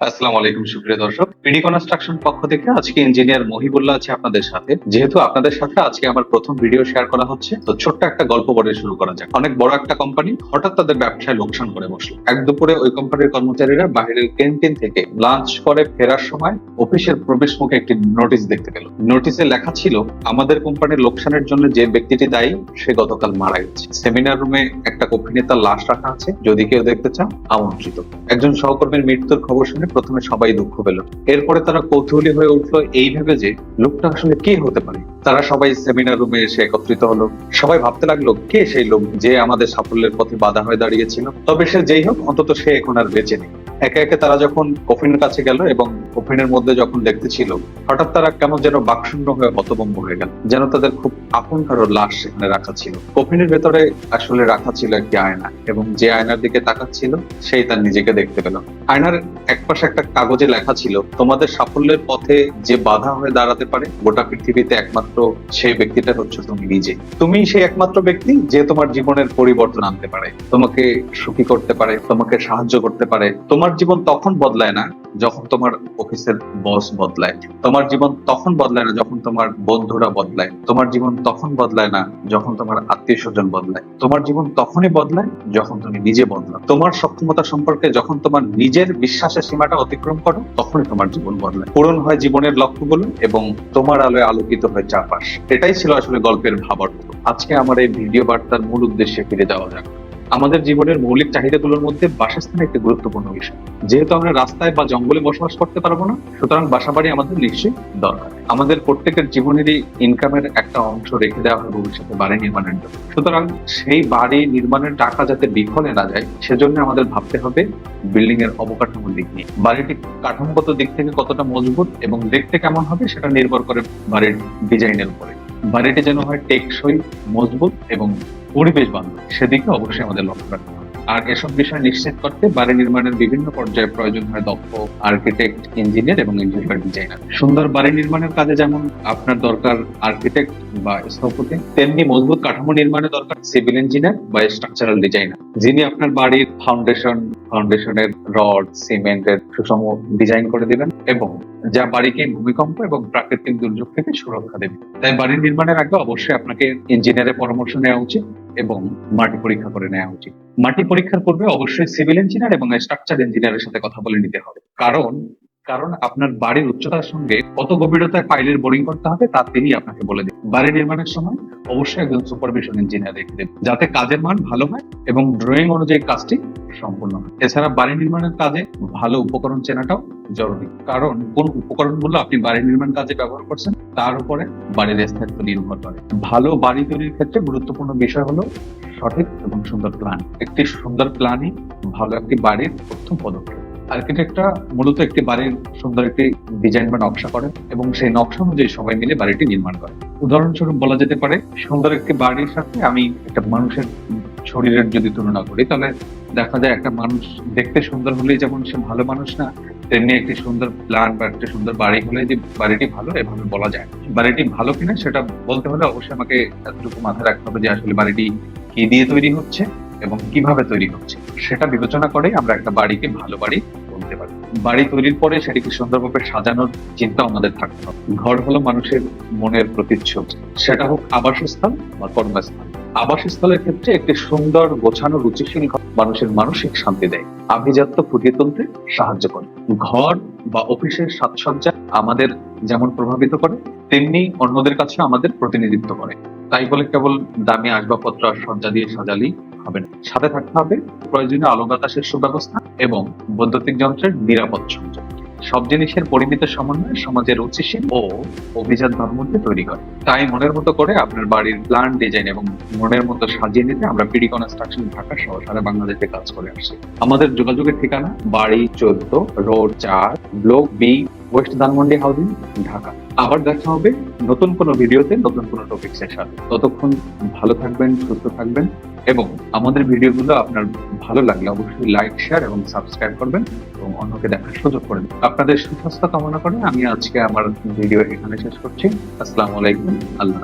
আসসালামু আলাইকুম, সুপ্রিয় দর্শক। পিডি কনস্ট্রাকশন পক্ষ থেকে আজকে ইঞ্জিনিয়ার মহিবুল্লাহ আছে আপনাদের সাথে। যেহেতু আপনাদের সাথে আজকে আমার প্রথম ভিডিও শেয়ার করা হচ্ছে, তো ছোট্ট একটা গল্প বলে শুরু করা যাক। অনেক বড় একটা কোম্পানি হঠাৎ তাদের ব্যবসায় লোকসান করে বসল। এক দুপুরে ওই কোম্পানির কর্মচারীরা ক্যান্টিন থেকে লাঞ্চ করে ফেরার সময় অফিসের প্রবেশ মুখে একটি নোটিশ দেখতে পেল। নোটিশে লেখা ছিল, আমাদের কোম্পানির লোকসানের জন্য যে ব্যক্তিটি দায়ী, সে গতকাল মারা গেছে। সেমিনার রুমে একটা কফিনে তার লাশ রাখা আছে, যদি কেউ দেখতে চান, আমন্ত্রিত। একজন সহকর্মীর মৃত্যুর খবর শুনে প্রথমে সবাই দুঃখ পেল। এরপরে তারা কৌতূহলী হয়ে উঠল এই ভেবে যে লোকটা আসলে কে হতে পারে। তারা সবাই সেমিনার রুমে এসে একত্রিত হলো। সবাই ভাবতে লাগল, কে সেই লোক যে আমাদের সাফল্যের পথে বাধা হয়ে দাঁড়িয়েছিল? তবে সে যেই হোক, অন্তত সে এখন আর বেঁচে নেই। একে একে তারা যখন কফিনের কাছে গেল এবং কফিনের মধ্যে যখন দেখতে ছিল হঠাৎ তারা কেমন যেন বাকশূন্য হয়ে হতভম্ব হয়ে গেল, যেন তাদের খুব আপন কারও লাশ সেখানে রাখা ছিল। কফিনের ভেতরে আসলে রাখা ছিল একটি আয়না এবং যে আয়নার দিকে তাকাচ্ছিল, সেই তার নিজেকে দেখতে পেল। আয়নার একপাশে একটা কাগজে লেখা ছিল, তোমাদের সাফল্যের পথে যে বাধা হয়ে দাঁড়াতে পারে, গোটা পৃথিবীতে একমাত্র সেই ব্যক্তিটা হচ্ছে তুমি নিজে। তুমি সেই একমাত্র ব্যক্তি যে তোমার জীবনের পরিবর্তন আনতে পারে। তোমাকে সুখী করতে পারে, তোমাকে সাহায্য করতে পারে, তোমার জীবন তখন বদলায় না যখন তোমার অফিসের বস বদলায়। তোমার জীবন তখন বদলায় না যখন তোমার বন্ধুরা বদলায়। তোমার জীবন তখন বদলায় না যখন তোমার আত্মীয় স্বজন বদলায়। তোমার জীবন তখনই বদলায় যখন তুমি নিজে বদলাও। তোমার সক্ষমতা সম্পর্কে যখন তোমার নিজের বিশ্বাসের সীমাটা অতিক্রম করো, তখনই তোমার জীবন বদলায়। পূরণ হয় জীবনের লক্ষ্যগুলো এবং তোমার আলোয় আলোকিত হয় চারপাশ। এটাই ছিল আসলে গল্পের ভাবার্থ আজকে আমার এই ভিডিও বার্তার মূল উদ্দেশ্যে ফিরে যাওয়া যাক। আমাদের জীবনের মৌলিক চাহিদাগুলোর মধ্যে বাসস্থান একটি গুরুত্বপূর্ণ বিষয়। যেহেতু আমরা রাস্তায় বা জঙ্গলে বসবাস করতে পারব না, সুতরাং বাসা বাড়ি আমাদের নিশ্চয়ই দরকার। আমাদের প্রত্যেকের জীবনেরই ইনকামের একটা অংশ রেখে দেওয়া হয় ভবিষ্যতে বাড়ি নির্মাণের জন্য। সুতরাং সেই বাড়ি নির্মাণের টাকা যাতে বিফলে না যায়, সেজন্য আমাদের ভাবতে হবে বিল্ডিং এর অবকাঠামোর দিক নিয়ে। বাড়িটি কাঠামোগত দিক থেকে কতটা মজবুত এবং দেখতে কেমন হবে, সেটা নির্ভর করে বাড়ির ডিজাইনের উপরে। বাড়িটি যেন হয় টেকসই, মজবুত এবং পরিবেশ বান্ধব, সেদিকে অবশ্যই আমাদের লক্ষ্য রাখতে হবে। আর এসব বিষয় নিশ্চিত করতে বাড়ি নির্মাণের বিভিন্ন পর্যায়ে প্রয়োজন হয় দক্ষ আর্কিটেক্ট ইঞ্জিনিয়ার এবং ইন্টেরিয়র ডিজাইনার সুন্দর বাড়ি নির্মাণের কাজে যেমন আপনার দরকার আর্কিটেক্ট বা স্থপতি, তেমনি মজবুত কাঠামো নির্মাণের দরকার সিভিল ইঞ্জিনিয়ার বা স্ট্রাকচারাল ডিজাইনার যিনি আপনার বাড়ির ফাউন্ডেশন ফাউন্ডেশনের রড, সিমেন্টের সুষম ডিজাইন করে দিবেন এবং যা বাড়িকে ভূমিকম্প এবং প্রাকৃতিক দুর্যোগ থেকে সুরক্ষা দেবে। তাই বাড়ি নির্মাণের আগে অবশ্যই আপনাকে ইঞ্জিনিয়ারের পরামর্শ নেওয়া উচিত এবং মাটি পরীক্ষা করে নেওয়া উচিত। মাটি পরীক্ষার পূর্বে অবশ্যই সিভিল ইঞ্জিনিয়ার এবং স্ট্রাকচার ইঞ্জিনিয়ারের সাথে কথা বলে নিতে হবে। কারণ কারণ আপনার বাড়ির উচ্চতার সঙ্গে কত গভীরতায় পাইলের বোরিং করতে হবে তা তিনি আপনাকে বলে দেবেন। বাড়ি নির্মাণের সময় অবশ্যই একজন সুপারভিশন ইঞ্জিনিয়ার রেখে দেবেন, যাতে কাজের মান ভালো হয় এবং ড্রয়িং অনুযায়ী কাজটি সম্পূর্ণ হয়। এছাড়া বাড়ি নির্মাণের কাজে ভালো উপকরণ চেনাটাও জরুরি, কারণ কোন উপকরণগুলো আপনি বাড়ি নির্মাণ কাজে ব্যবহার করছেন তার উপরে বাড়ির স্থায়িত্ব নির্ভর করে। ভালো বাড়ি তৈরির ক্ষেত্রে গুরুত্বপূর্ণ বিষয় হলো সঠিক এবং সুন্দর প্ল্যান একটি সুন্দর প্ল্যানই ভালো একটি বাড়ির প্রথম পদক্ষেপ। আর্কিটেক্টরা মূলত একটি বাড়ির সুন্দর একটি ডিজাইন বা নকশা করেন এবং সেই নকশা অনুযায়ী সবাই মিলে বাড়িটি নির্মাণ করে। উদাহরণস্বরূপ বলা যেতে পারে, সুন্দর একটি বাড়ির সাথে আমি একটা মানুষের শরীরের যদি তুলনা করি, তাহলে দেখা যায় একটা মানুষ দেখতে সুন্দর হলেই যেমন সে ভালো মানুষ না, তেমনি একটি সুন্দর প্ল্যান বা একটি সুন্দর বাড়ি হলে যে বাড়িটি ভালো, এভাবে বলা যায়। বাড়িটি ভালো কিনা সেটা বলতে হলে অবশ্যই আমাকে এতটুকু মাথায় রাখতে হবে যে আসলে বাড়িটি কি দিয়ে তৈরি হচ্ছে। এবং কীভাবে তৈরি হচ্ছে, সেটা বিবেচনা করে আমরা একটা বাড়িকে ভালো বাড়ি বলতে পারি। বাড়ি তৈরির পরে সেটিকে সুন্দরভাবে সাজানোর চিন্তা আমাদের থাকতে হবে। ঘর হলো মানুষের মনের প্রতিচ্ছবি। সেটা হোক আবাসস্থল বা কর্মস্থল। আবাসস্থলের ক্ষেত্রে একটি সুন্দর গোছানো, রুচিশীল মানুষের মানসিক শান্তি দেয়। আভিজাত্য ফুটিয়ে তুলতে সাহায্য করে। ঘর বা অফিসের সাজসজ্জা আমাদের যেমন প্রভাবিত করে, তেমনি অন্যদের কাছে আমাদের প্রতিনিধিত্ব করে। তাই বলে কেবল দামি আসবাবপত্র আর সজ্জা দিয়ে সাজালেই হবে না। সাথে থাকতে হবে প্রয়োজনীয় আলো বাতাসের সুব্যবস্থা এবং বৈদ্যুতিক যন্ত্রের নিরাপদ সংযোগ। সব জিনিসের পরিমিত সমন্বয় সমাজের রুচিশীল ও অভিজাত ভাবমূর্তি তৈরি করে। তাই মনের মতো করে আপনার বাড়ির প্ল্যান ডিজাইন এবং মনের মতো সাজিয়ে নিতে আমরা পিডি কনস্ট্রাকশন ঢাকা সহ সারা বাংলাদেশে কাজ করে আসছি। আমাদের যোগাযোগের ঠিকানা বাড়ি চোদ্দ রোড চার block B west Dhanmondi housing, Dhaka. আবার দেখা হবে নতুন কোনো ভিডিওতে, নতুন কোনো টপিক্সের সাথে। ততক্ষণ ভালো থাকবেন, সুস্থ থাকবেন এবং আমাদের ভিডিওগুলো আপনার ভালো লাগলে অবশ্যই লাইক শেয়ার এবং সাবস্ক্রাইব করবেন এবং অন্যকে দেখার সুযোগ করে দেবেন আপনাদের সুস্বাস্থ্য কামনা করে আমি আজকে আমার ভিডিও এখানে শেষ করছি। আসসালামু আলাইকুম, আল্লাহ।